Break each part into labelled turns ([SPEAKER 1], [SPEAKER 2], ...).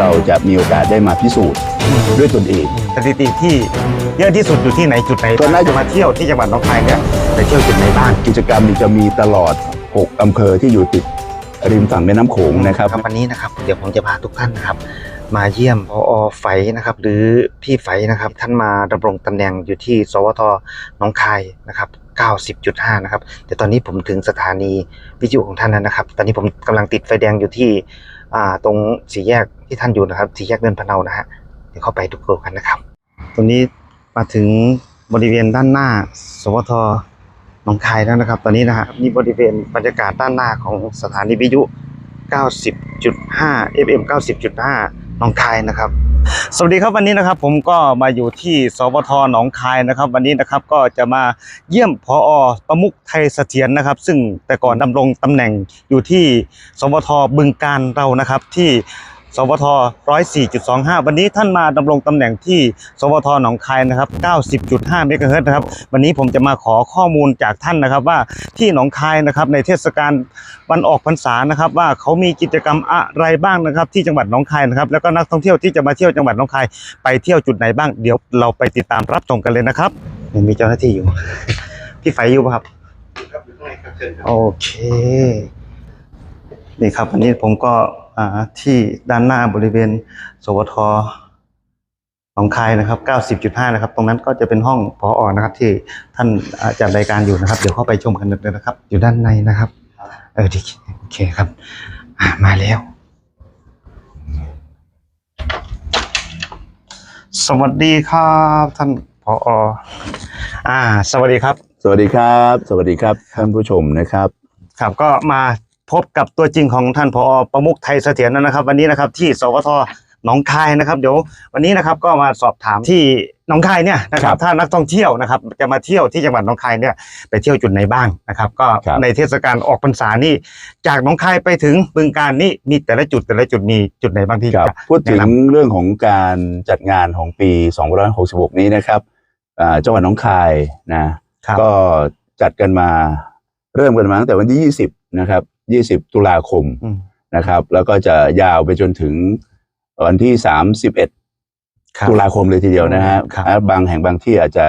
[SPEAKER 1] เราจะมีโอกาสได้มาพิสูจน์ด้วยตนเอง
[SPEAKER 2] สถิติที่เยอะที่สุดอยู่ที่ไหนจุดไหน
[SPEAKER 1] ก็น่าจะ
[SPEAKER 2] จะมาเที่ยวที่จังหวัดหนองคายเนี่ยไปเที่ยวจุดไหนบ้าง
[SPEAKER 1] กิจกรรมนี้จะมีตลอด 6 อำเภอที่อยู่ติดริมฝั่งแม่น้ำโขงนะครับ
[SPEAKER 2] ครับวันนี้นะครับ เดี๋ยวผมจะพาทุกท่านนะครับ มาเยี่ยมพอไฟนะครับ หรือพี่ไฟนะครับ ท่านมาดำรงตำแหน่งอยู่ที่ สวทหนองคายนะครับ90.5 นะครับ แต่ตอนนี้ผมถึงสถานีวิทยุของท่านแล้วนะครับ ตอนนี้ผมกำลังติดไฟแดงอยู่ที่อ่าตรงสี่แยก ที่ท่านอยู่นะครับสี่แยกเดินพะเนานะฮะเดี๋ยวเข้าไปดูกันนะครับ ตรงนี้มาถึงบริเวณด้านหน้า สวทหนองคายแล้วนะครับ ตอนนี้นะฮะนี่บริเวณบรรยากาศด้านหน้าของสถานีวิทยุ 90.5 FM 90.5หนองคายนะครับ สวัสดีครับวันนี้นะครับ ผมก็มาอยู่ที่สวทหนองคายนะครับ วันนี้นะครับก็จะมาเยี่ยมพอประมุขไทยเสถียรนะครับ ซึ่งแต่ก่อนดำรงตำแหน่งอยู่ที่ สวทบึงการเรานะครับที่ สวท104.25 วันนี้ท่านมาดำรงตำแหน่งที่ สวทหนองคายนะครับ 90.5 เมกะเฮิรตซ์นะครับ วันนี้ผมจะมาขอข้อมูลจากท่านนะครับว่าที่หนองคายนะครับในเทศกาลวันออกพรรษานะครับว่าเขามีกิจกรรมอะไรบ้างนะครับ ที่จังหวัดหนองคายนะครับ แล้วก็นักท่องเที่ยวที่จะมาเที่ยวจังหวัดหนองคายไปเที่ยวจุดไหนบ้าง เดี๋ยวเราไปติดตามรับชมกันเลยนะครับยังมีเจ้าหน้าที่อยู่ พี่ไฟอยู่ป่ะครับ โอเค นี่ครับอันนี้ผมก็อ่า ที่ด้านหน้าบริเวณ สวทหนองคายนะครับ 90.5 นะครับ ตรงนั้นก็จะเป็นห้องพออนะครับ ที่ท่านอ่าจัดรายการอยู่นะครับ เดี๋ยวเข้าไปชมกันเลยนะครับ อยู่ด้านในนะครับ เออดีโอเคครับอ่ามาแล้ว สวัสดีครับ ท่านพออ่า สวัสดีครับ
[SPEAKER 1] สวัสดีครับ สวัสดีครับ ท่านผู้ชมนะครับ
[SPEAKER 2] ครับก็มา พบกับตัวจริงของท่านพอประมุขไทยเสถียรนะครับ วันนี้นะครับที่สวทหนองคายนะครับ เดี๋ยววันนี้นะครับก็มาสอบถามที่หนองคายเนี่ยนะค
[SPEAKER 1] ค
[SPEAKER 2] รั
[SPEAKER 1] รั
[SPEAKER 2] บบถ้านักท่องเที่ยวนะครับจะมาเที่ยวที่จังหวัดหนองคายเนี่ยไปเที่ยวจุดไหนบ้างนะครับ ก็
[SPEAKER 1] ครับ
[SPEAKER 2] ในเทศกาลออกพรรษานี่จากหนองคายไปถึงบึงการนี่มีแต่ละจุดแต่ละจุดมีจุดไหนบ้างที่
[SPEAKER 1] ครับ
[SPEAKER 2] จะ
[SPEAKER 1] พูดถึง
[SPEAKER 2] แนะน
[SPEAKER 1] เรื่องของการจัดงานของปี 2566 นี้นะครับอ่าจังหวัดหนองคายนะ
[SPEAKER 2] ครับ
[SPEAKER 1] ก็จัดกันมาเริ่มกันมาตั้งแต่วันที่ 20 นะครับ 20 ตุลาคม
[SPEAKER 2] อืม
[SPEAKER 1] นะครับ แล้วก็จะยาวไปจนถึงวันที่ 31
[SPEAKER 2] ครับ
[SPEAKER 1] ตุลาคมเลยทีเดียวนะฮะ
[SPEAKER 2] ครับ
[SPEAKER 1] อ่าบางแห่งบางที่อาจจะ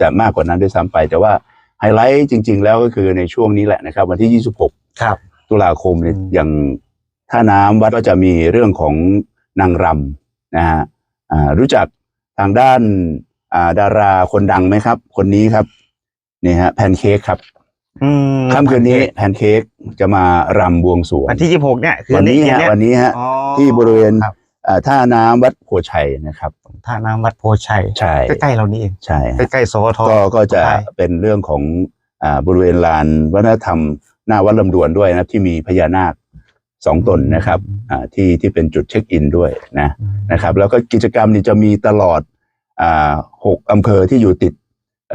[SPEAKER 1] จะมากกว่านั้นด้วยซ้ำไป แต่ว่าไฮไลท์จริง ๆ แล้วก็คือในช่วงนี้แหละนะครับ วันที่ 26
[SPEAKER 2] ครับ
[SPEAKER 1] ตุลาคมเนี่ย
[SPEAKER 2] อืม
[SPEAKER 1] อย่างท่าน้ำวัดก็จะมีเรื่องของนางรำนะฮะอ่ารู้จักทางด้านอ่าดาราคนดังไหมครับ คนนี้ครับนี่ฮะแพนเค้กครับ
[SPEAKER 2] อืม
[SPEAKER 1] ค่ำคืนนี้แพนเค้ก จะมารำบวงสรวง
[SPEAKER 2] วันที่ยี่สิบหกเนี่ยคือ
[SPEAKER 1] วันนี้
[SPEAKER 2] เย็
[SPEAKER 1] ฮะ
[SPEAKER 2] เย
[SPEAKER 1] วันนี้ฮะ
[SPEAKER 2] อ๋อ
[SPEAKER 1] ที่บริเวณ
[SPEAKER 2] ครับ
[SPEAKER 1] อ่าท่าน้ำวัดโพชัยนะครับ
[SPEAKER 2] ท่าน้ำวัดโพชัย
[SPEAKER 1] ใช่
[SPEAKER 2] ใกล้ๆเรานี่เอง
[SPEAKER 1] ใช่ฮะ
[SPEAKER 2] ใกล้ๆสวท
[SPEAKER 1] ก็ก็จะ
[SPEAKER 2] ใช่
[SPEAKER 1] เป็นเรื่องของอ่าบริเวณลานวัฒนธรรมหน้าวัดลำดวนด้วยนะครับที่มีพญานาคสองตนนะครับอ่าที่ที่เป็นจุดเช็คอินด้วยนะนะครับ แล้วก็กิจกรรมนี้จะมีตลอดอ่าหกอำเภอที่อยู่ติด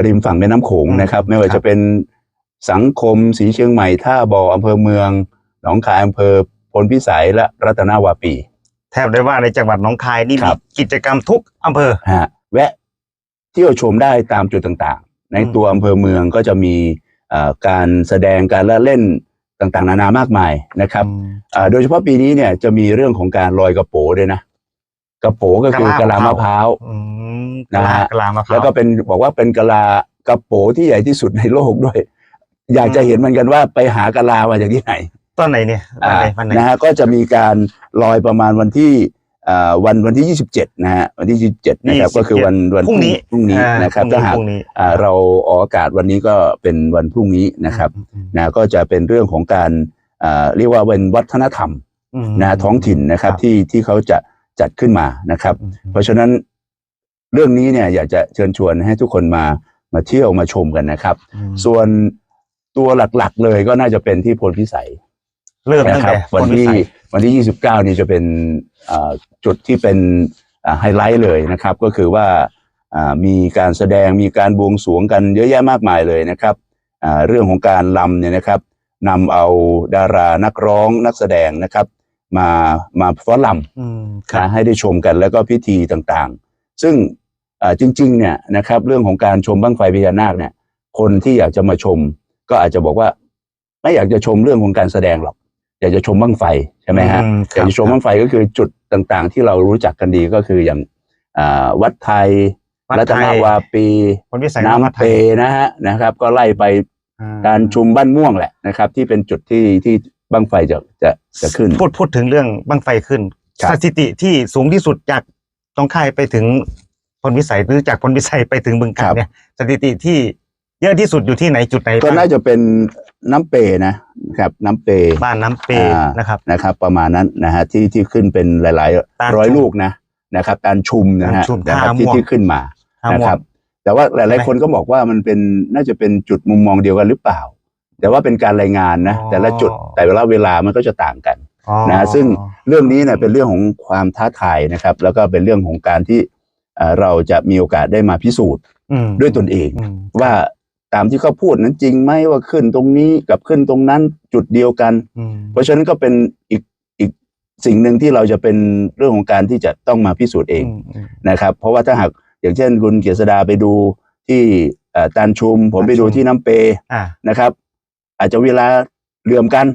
[SPEAKER 1] ริมฝั่งแม่น้ำโขงนะครับ ไม่ว่าจะเป็น สังคมสีเชียงใหม่ท่าบ่ออำเภอเมือง หนองคายอำเภอพลพิสัยและรัตนาวาปี
[SPEAKER 2] แทบได้ว่าในจังหวัดหนองคายนี่
[SPEAKER 1] ค
[SPEAKER 2] มี
[SPEAKER 1] รับ
[SPEAKER 2] กิจกรรมทุกอำเภอ
[SPEAKER 1] ฮะแวะเที่ยวชมได้ตามจุดต่างๆ ใน
[SPEAKER 2] อืม
[SPEAKER 1] ตัวอำเภอเมืองก็จะมีเอ่อการแสดงการละเล่นต่างๆ นานามากมายนะครับอ่าโดยเฉพาะปีนี้เนี่ยจะมีเรื่องของการลอยกระโปด้วยนะกระโปก็คือกะลามะพร้าว
[SPEAKER 2] อืม
[SPEAKER 1] นะฮะ
[SPEAKER 2] กะลามะพร้าว
[SPEAKER 1] แล้วก็เป็นบอกว่าเป็นกะลากระโปที่ใหญ่ที่สุดในโลกด้วย อยากจะเห็นเหมือนกันว่าไปหากะลามาจากที่ไหน
[SPEAKER 2] ต้นไหนเนี่ยวัน
[SPEAKER 1] อ่า
[SPEAKER 2] ไหนวันไหน
[SPEAKER 1] นะฮะก็จะมีการลอยประมาณวันที่อ่าวันวันที่ 27 นะฮะวันที่ 27 นะครับก็คือวันวัน
[SPEAKER 2] พรุ่งนี้
[SPEAKER 1] พรุ่งนี้
[SPEAKER 2] อ่า
[SPEAKER 1] นะครับ
[SPEAKER 2] พรุ่
[SPEAKER 1] ถ้างหาก
[SPEAKER 2] พรุ่งนี้
[SPEAKER 1] อ่าเราออกอากาศวันนี้ก็เป็นวันพรุ่งนี้นะครับ
[SPEAKER 2] อืม
[SPEAKER 1] นะก็จะเป็นเรื่องของการอ่าเรียกว่าเป็นวัฒนธรรม
[SPEAKER 2] อืม
[SPEAKER 1] นะท้องถิ่นนะครับ
[SPEAKER 2] ครับ
[SPEAKER 1] ที่ที่เขาจะจัดขึ้นมานะครับ
[SPEAKER 2] อืม
[SPEAKER 1] เพราะฉะนั้นเรื่องนี้เนี่ยอยากจะเชิญชวนให้ทุกคนมามาเที่ยวมาชมกันนะครับ
[SPEAKER 2] อืม
[SPEAKER 1] ส่วน ตัวหลักๆ เลยก็น่าจะเป็นที่พลพิสัย
[SPEAKER 2] เริ่มตั้
[SPEAKER 1] นะ
[SPEAKER 2] ง
[SPEAKER 1] ครับ
[SPEAKER 2] แต่
[SPEAKER 1] วันที่
[SPEAKER 2] ควิสัย
[SPEAKER 1] วันที่ 29 นี่จะเป็นอ่าจุดที่เป็นไฮไลท์เลยนะครับ ก็คือว่าอ่ามีการแสดงมีการบวงสรวงกันเยอะแยะมากมายเลยนะครับอ่าเรื่องของการลำเนี่ยนะครับนำเอาดารานักร้องนักแสดงนะครับ มามาฟ้อนลำ
[SPEAKER 2] อืมค
[SPEAKER 1] นะ
[SPEAKER 2] รับ
[SPEAKER 1] ให้ได้ชมกันแล้วก็พิธีต่างๆ ซึ่งอ่าจริงๆเนี่ยนะครับเรื่องของการชมบั้งไฟพญานาคเนี่ยคนที่อยากจะมาชม ก็อาจจะบอกว่า ไม่อยากจะชมเรื่องของการแสดงหรอก อยากจะชมบั้งไฟใช่ไหมฮะ
[SPEAKER 2] อืมค
[SPEAKER 1] อยา
[SPEAKER 2] รั
[SPEAKER 1] ก
[SPEAKER 2] บ
[SPEAKER 1] จะชมบั้งไฟก็คือจุดต่างๆ ที่เรารู้จักกันดีก็คืออย่างอ่าวัดไทย
[SPEAKER 2] วัด
[SPEAKER 1] รัต
[SPEAKER 2] ไท
[SPEAKER 1] น
[SPEAKER 2] ย
[SPEAKER 1] วาปี
[SPEAKER 2] คนวิสัย
[SPEAKER 1] น้ำ
[SPEAKER 2] วัดไท
[SPEAKER 1] เป
[SPEAKER 2] ย
[SPEAKER 1] นะฮะนะครับ ก็ไล่ไป
[SPEAKER 2] อ่
[SPEAKER 1] การชุมบ้านม่วงแหละนะครับ ที่เป็นจุดที่ที่บั้งไฟจะจะจะขึ้น
[SPEAKER 2] พูดพูดถึงเรื่องบังไฟขึ้น
[SPEAKER 1] ครับ
[SPEAKER 2] สถิติที่สูงที่สุดจากตองค่ายไปถึงพลวิสัยหรือจากพลวิสัยไปถึงบึงกาฬเนี่ยสถิติที่ เยอะที่สุดอยู่ที่ไหนจุดไหน
[SPEAKER 1] ก็
[SPEAKER 2] บ้าง
[SPEAKER 1] น่าจะเป็นน้ำเปนะครับน้ำเป
[SPEAKER 2] บ้านน้ำเป
[SPEAKER 1] อ่า
[SPEAKER 2] นะครับ
[SPEAKER 1] นะครับ ประมาณนั้นนะฮะที่ที่ขึ้นเป็นหลาย
[SPEAKER 2] ตาล
[SPEAKER 1] ๆ ร้อย
[SPEAKER 2] ชุม
[SPEAKER 1] ลูกนะนะครับการชุมนะฮะ
[SPEAKER 2] การชุม
[SPEAKER 1] นะครับ
[SPEAKER 2] ท่า
[SPEAKER 1] ที่
[SPEAKER 2] ม่วง
[SPEAKER 1] ที่ขึ้นมา
[SPEAKER 2] ท่า
[SPEAKER 1] นะ
[SPEAKER 2] ม่ว
[SPEAKER 1] ค
[SPEAKER 2] ง
[SPEAKER 1] รับ แต่ว่าห
[SPEAKER 2] ใช่
[SPEAKER 1] ลาย
[SPEAKER 2] ไหม
[SPEAKER 1] ๆคนก็บอกว่ามันเป็นน่าจะเป็นจุดมุมมองเดียวกันหรือเปล่า แต่ว่าเป็นการรายงานนะ
[SPEAKER 2] อ๋อ
[SPEAKER 1] แต่ละจุดแต่เวลาเวลามันก็จะต่างกัน
[SPEAKER 2] อ๋อ
[SPEAKER 1] นะซึ่ง เรื่องนี้เนี่ยเป็นเรื่องของความท้าทายนะครับ แล้วก็เป็นเรื่องของการที่เอ่อเราจะมีโอกาสได้มาพิสูจน์
[SPEAKER 2] อืม
[SPEAKER 1] ด้วยตนเอง
[SPEAKER 2] อืม
[SPEAKER 1] ว่า ตามที่เขาพูดนั้นจริงไหมว่าขึ้นตรงนี้กับขึ้นตรงนั้นจุดเดียวกัน
[SPEAKER 2] อืม
[SPEAKER 1] เพราะฉะนั้นก็เป็นอีกอีกสิ่งหนึ่งที่เราจะเป็นเรื่องของการที่จะต้องมาพิสูจน์เอง
[SPEAKER 2] อืมอืม
[SPEAKER 1] นะครับ เพราะว่าถ้าหากอย่างเช่นคุณเกียษดาไปดูที่เอ่อตานชุม ผมไปดู
[SPEAKER 2] ตานชุม
[SPEAKER 1] ที่น้ำเป
[SPEAKER 2] อ่า
[SPEAKER 1] นะครับ อาจจะเวลาเหลื่อมกัน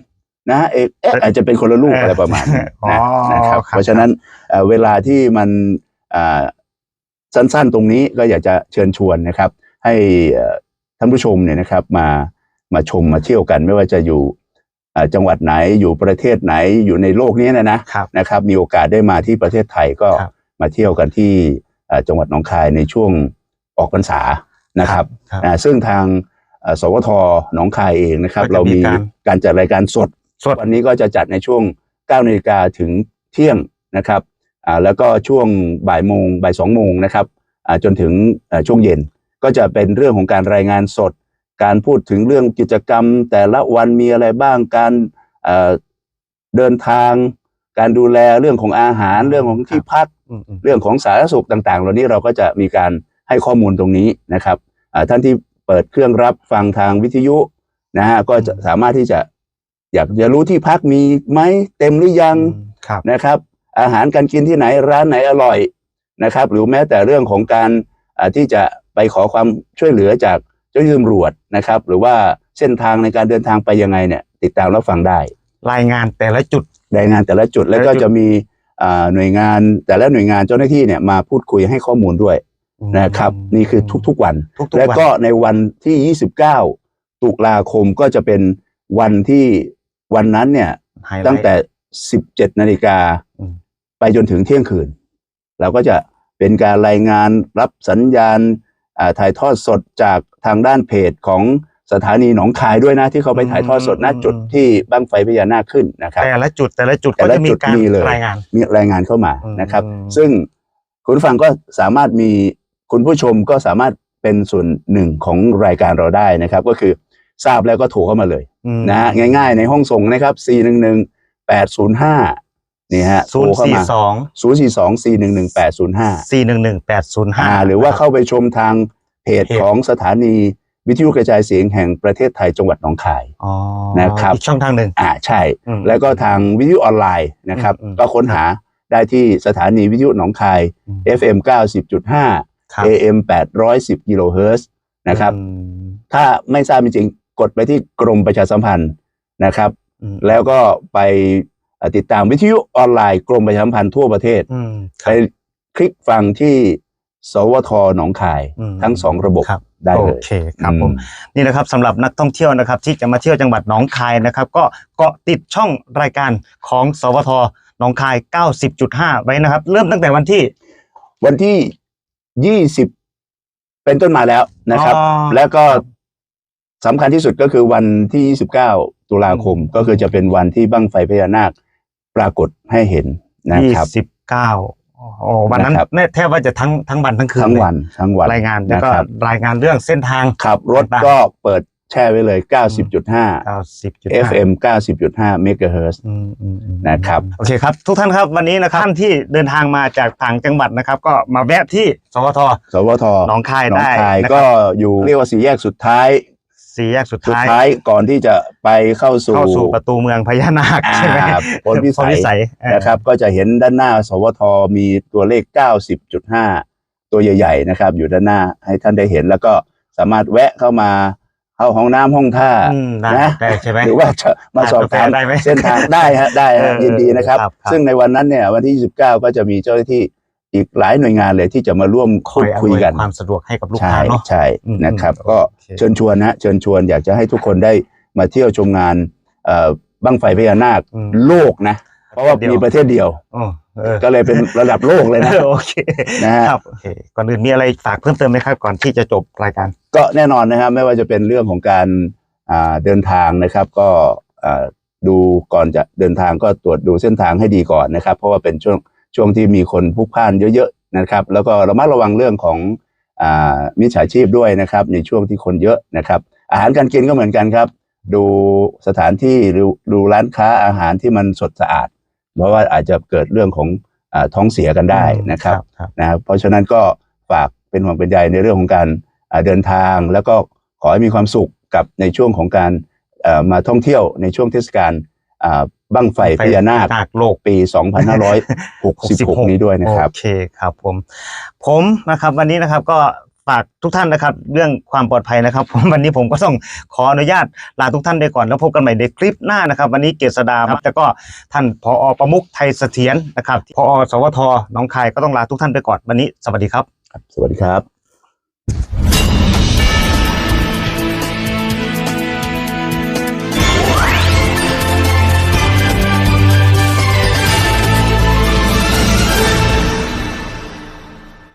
[SPEAKER 1] นะฮะเอ๊ะเอ๊ะอาจจะเป็นคนละลูก
[SPEAKER 2] เอออ
[SPEAKER 1] อะไรประมาณนี้
[SPEAKER 2] อ๋อ
[SPEAKER 1] นะนะครับ
[SPEAKER 2] ครับ
[SPEAKER 1] เพราะฉะนั้นเอ่อเวลาที่มันอ่าสั้นๆตรงนี้ก็อยากจะเชิญชวนนะครับ ให้เอ่อ ท่านผู้ชมเนี่ยนะครับมามาชมมาเที่ยวกัน ไม่ว่าจะอยู่อ่าจังหวัดไหนอยู่ประเทศไหนอยู่ในโลกนี้นะนะครับนะครับ มีโอกาสได้มาที่ประเทศไทยก็
[SPEAKER 2] ครับ
[SPEAKER 1] มาเที่ยวกันที่อ่าจังหวัดหนองคายในช่วงออกพรรษานะครับ
[SPEAKER 2] ครับ
[SPEAKER 1] อ่าซึ่งทางเอ่อสวทหนองคายเองนะครับ
[SPEAKER 2] ก็จะ
[SPEAKER 1] เรามี
[SPEAKER 2] มีการ
[SPEAKER 1] การจัดรายการสด
[SPEAKER 2] สด
[SPEAKER 1] วันนี้ก็จะจัดในช่วง9นาฬิกาถึงเที่ยงนะครับอ่าแล้วก็ช่วงบ่ายโมงบ่ายสองโมงนะครับอ่าจนถึงเอ่อช่วงเย็น ก็จะเป็นเรื่องของการรายงานสด การพูดถึงเรื่องกิจกรรม แต่ละวันมีอะไรบ้างการเอ่อเดินทาง การดูแลเรื่องของอาหารเรื่องของที่พัก
[SPEAKER 2] อืมอืม
[SPEAKER 1] เรื่องของสาธารณสุขต่าง ๆ เหล่านี้เราก็จะมีการให้ข้อมูลตรงนี้นะครับอ่าท่านที่เปิดเครื่องรับฟังทางวิทยุนะฮะก็จะสามารถที่จะอยากจะรู้ที่พักมีไหมเต็มหรือยัง
[SPEAKER 2] ครับ
[SPEAKER 1] นะครับ อาหารการกินที่ไหนร้านไหนอร่อยนะครับ หรือแม้แต่เรื่องของการอ่าที่จะ ไปขอความช่วยเหลือจากเจ้าหน้าที่ตำรวจนะครับ หรือว่าเส้นทางในการเดินทางไปยังไงเนี่ย ติดตามรับฟังได้
[SPEAKER 2] รายงานแต่ละจุด
[SPEAKER 1] รายงานแต่ละจุดแล้วก็
[SPEAKER 2] แต่ละจุด
[SPEAKER 1] จะมีอ่าหน่วยงานแต่ละหน่วยงานเจ้าหน้าที่เนี่ยมาพูดคุยให้ข้อมูลด้วยนะครับ นี่คือทุกๆวัน
[SPEAKER 2] ทุกๆ
[SPEAKER 1] แล้ว
[SPEAKER 2] วัน
[SPEAKER 1] ก็ในวันที่ 29 ตุลาคมก็จะเป็นวันที่วันนั้นเนี่ย
[SPEAKER 2] ไฮไลท์
[SPEAKER 1] ตั้งแต่ 17 นาฬิกา
[SPEAKER 2] อืม
[SPEAKER 1] ไปจนถึงเที่ยงคืน เราก็จะเป็นการรายงานรับสัญญาณอ่า ถ่ายทอดสดจากทางด้านเพจของสถานีหนองคายด้วยนะที่เขาไปถ่ายทอดสดณจุดที่บั้งไฟพญานาคขึ้นนะครับ
[SPEAKER 2] แต่ละจุดแต่ละจุด
[SPEAKER 1] แต่
[SPEAKER 2] ก็
[SPEAKER 1] ละ
[SPEAKER 2] จะมี
[SPEAKER 1] จุด
[SPEAKER 2] การ
[SPEAKER 1] มีเลย
[SPEAKER 2] รายงาน
[SPEAKER 1] มีรายงานเข้ามา
[SPEAKER 2] อืม
[SPEAKER 1] นะครับ
[SPEAKER 2] อืม
[SPEAKER 1] ซึ่งคุณผู้ฟังก็สามารถมีคุณผู้ชมก็สามารถเป็นส่วนหนึ่งของรายการเราได้นะครับ ก็คือทราบแล้วก็โทรเข้ามาเลย
[SPEAKER 2] อืม
[SPEAKER 1] นะฮะง่าย ๆ ในห้องส่งนะครับ 4 1 1 8 0 5 นี่ฮะ
[SPEAKER 2] ศูนย์
[SPEAKER 1] โทรเข้า
[SPEAKER 2] สี่
[SPEAKER 1] มา
[SPEAKER 2] สอง
[SPEAKER 1] 0 4 2 4 1 1 8 0 5
[SPEAKER 2] สี่หนึ่งหนึ่งแปดศูนย์ห้า
[SPEAKER 1] อ่าหรือว่าเข้าไปชมทางเพจ
[SPEAKER 2] เพจ
[SPEAKER 1] ของสถานีวิทยุกระจายเสียงแห่งประเทศไทยจังหวัดหนองคาย
[SPEAKER 2] อ๋อ
[SPEAKER 1] นะครับ
[SPEAKER 2] อีกช่องทางหนึ่ง
[SPEAKER 1] อ่าใช่
[SPEAKER 2] อืม
[SPEAKER 1] แล้วก็ทางวิทยุออนไลน์นะครับ
[SPEAKER 2] อืมอืม
[SPEAKER 1] ก็ค้นหาได้ที่สถานีวิทยุหนองคาย
[SPEAKER 2] อืม
[SPEAKER 1] FM 90.5
[SPEAKER 2] ครับ
[SPEAKER 1] AM 810กิโลเฮิรตซ์นะครับ
[SPEAKER 2] อืม
[SPEAKER 1] ถ้าไม่ทราบจริงๆกดไปที่กรมประชาสัมพันธ์นะครับ
[SPEAKER 2] อืม
[SPEAKER 1] แล้วก็ไปเอ่อ ติดตามวิทยุออนไลน์กรมประชาสัมพันธ์ทั่วประเทศ
[SPEAKER 2] อืมค
[SPEAKER 1] ไป
[SPEAKER 2] รับ
[SPEAKER 1] คลิกฟังที่สวทหนองคาย
[SPEAKER 2] อืม
[SPEAKER 1] ทั้งสองระบบ
[SPEAKER 2] ครับ
[SPEAKER 1] ได้
[SPEAKER 2] โอ
[SPEAKER 1] เลย
[SPEAKER 2] เคครับ
[SPEAKER 1] อื
[SPEAKER 2] ผมนี่นะครับสำหรับนักท่องเที่ยวนะครับ ที่จะมาเที่ยวจังหวัดหนองคายนะครับ ก็เกาะติดช่องรายการของ สวทหนองคาย 90.5 ไว้นะครับ เริ่มตั้งแต่วันที่
[SPEAKER 1] วันที่ยี่สิบเป็นต้นมาแล้วนะครับ
[SPEAKER 2] อ๋อ
[SPEAKER 1] แล้วก็
[SPEAKER 2] ครับ
[SPEAKER 1] สำคัญที่สุดก็คือวันที่ 29 ตุลาคม
[SPEAKER 2] อืม
[SPEAKER 1] ก็คือจะเป็นวันที่บั้งไฟพญานาค ปรากฏให้เห็นนะครับ
[SPEAKER 2] 29โอ้วันนั้น
[SPEAKER 1] นะครับ
[SPEAKER 2] เนี่ยแทบว่าจะทั้งทั้งวันทั้งคืน
[SPEAKER 1] ทั้ง
[SPEAKER 2] เลย
[SPEAKER 1] วันทั้งวัน
[SPEAKER 2] รายงานแล้วก็
[SPEAKER 1] นะครับ
[SPEAKER 2] รายงานเรื่องเส้นทาง
[SPEAKER 1] ขับรถ
[SPEAKER 2] ต่าง
[SPEAKER 1] ก็เปิดแช่ไว้เลย 90.5
[SPEAKER 2] 90.5
[SPEAKER 1] FM 90.5เมกะเฮิรตซ์
[SPEAKER 2] อืมอืมอืม
[SPEAKER 1] นะครับ
[SPEAKER 2] โอเคครับ ทุกท่านครับวันนี้นะครับท่านที่เดินทางมาจากต่างจังหวัดนะครับ ก็มาแวะที่สวท
[SPEAKER 1] สวท
[SPEAKER 2] หนองคาย
[SPEAKER 1] หนอง
[SPEAKER 2] ได้
[SPEAKER 1] คาย
[SPEAKER 2] นะค
[SPEAKER 1] ก็
[SPEAKER 2] รับ
[SPEAKER 1] อยู่เรียกว่าสี่แยกสุดท้าย
[SPEAKER 2] สี่แยกสุด
[SPEAKER 1] สุด
[SPEAKER 2] ท้าย
[SPEAKER 1] ท้ายก่อนที่จะไปเข้าสู่
[SPEAKER 2] เข้าสู่ประตูเมืองพญานาคใช่ไหม
[SPEAKER 1] อ่าพลพิสัย
[SPEAKER 2] พลพิสัยเออ
[SPEAKER 1] นะครับ ก็จะเห็นด้านหน้า สวทมีตัวเลข 90.5 ตัวใหญ่ๆนะครับ อยู่ด้านหน้าให้ท่านได้เห็นแล้วก็สามารถแวะเข้ามาเข้าห้องน้ำห้องท่า
[SPEAKER 2] อืมได้
[SPEAKER 1] นะ
[SPEAKER 2] ได้ใช่ไหม
[SPEAKER 1] หรือว่าจะมาสอบถาม
[SPEAKER 2] ได้ไหม
[SPEAKER 1] เส้นทางได้ฮะได้ฮะ
[SPEAKER 2] เออ
[SPEAKER 1] ยินดีนะครับ
[SPEAKER 2] ครับครับ
[SPEAKER 1] ซึ่งในวันนั้นเนี่ยวันที่ 29 ก็จะมีเจ้าหน้าที่ อีกหลายหน่วยงานเลยที่จะมาร่วม
[SPEAKER 2] คอ
[SPEAKER 1] พู
[SPEAKER 2] ย
[SPEAKER 1] ด
[SPEAKER 2] อำ
[SPEAKER 1] คุย
[SPEAKER 2] นวย
[SPEAKER 1] กัน
[SPEAKER 2] ความสะดวกให้กับลูก
[SPEAKER 1] ใช่
[SPEAKER 2] ค้าเนาะ
[SPEAKER 1] ใช่
[SPEAKER 2] อืม
[SPEAKER 1] นะครับ
[SPEAKER 2] อืม
[SPEAKER 1] ก็
[SPEAKER 2] โอเค
[SPEAKER 1] เชิญชวนนะเชิญชวนอยากจะให้ทุกคนได้มาเที่ยวชมงานเอ่อบั้งไฟพญานาค
[SPEAKER 2] อืม
[SPEAKER 1] โลกนะเพราะว่า
[SPEAKER 2] เดียว
[SPEAKER 1] มีประเทศเดียว
[SPEAKER 2] อ๋อเออ
[SPEAKER 1] ก็เลยเป็นระดับโลกเลยนะ
[SPEAKER 2] โอเค
[SPEAKER 1] นะฮะ
[SPEAKER 2] ครับโอเคก่อนอื่นมีอะไรฝากเพิ่มเติมไหมครับก่อนที่จะจบรายการ
[SPEAKER 1] ก็แน่นอนนะครับ ไม่ว่าจะเป็นเรื่องของการอ่าเดินทางนะครับ ก็อ่าดูก่อนจะเดินทางก็ตรวจดูเส้นทางให้ดีก่อนนะครับ เพราะว่าเป็นช่วง ช่วงที่มีคนพลุกพล่านเยอะๆนะครับ แล้วก็ระมัดระวังเรื่องของอ่ามิจฉาชีพด้วยนะครับ ในช่วงที่คนเยอะนะครับ อาหารการกินก็เหมือนกันครับ ดูสถานที่ดูดูร้านค้าอาหารที่มันสดสะอาด เพราะว่าอาจจะเกิดเรื่องของอาท้องเสียกันได้นะครับ
[SPEAKER 2] ครับ
[SPEAKER 1] นะครับเพราะฉะนั้นก็ฝากเป็นห่วงเป็นใยในเรื่องของการอ่าเดินทาง แล้วก็ขอให้มีความสุขกับในช่วงของการเอ่อมาท่องเที่ยวในช่วงเทศกาลอ่า บั้งไฟพญานาค
[SPEAKER 2] นาคโลก
[SPEAKER 1] ปี 2566 นี้ด้วยนะครับ
[SPEAKER 2] โอเคครับผม ผมนะครับวันนี้นะครับก็ฝากทุกท่านนะครับ เรื่องความปลอดภัยนะครับผมวันนี้ผมก็ต้องขออนุญาตลาทุกท่านไปก่อนแล้วพบกันใหม่ในคลิปหน้านะครับ วันนี้เกษดาครับแล้วก็ท่านผอประมุขไทยเสถียรนะครับผอสวทหน้องคายก็ต้องลาทุกท่านไปก่อนวันนี้สวัสดีครับ
[SPEAKER 1] สวัสดีครับ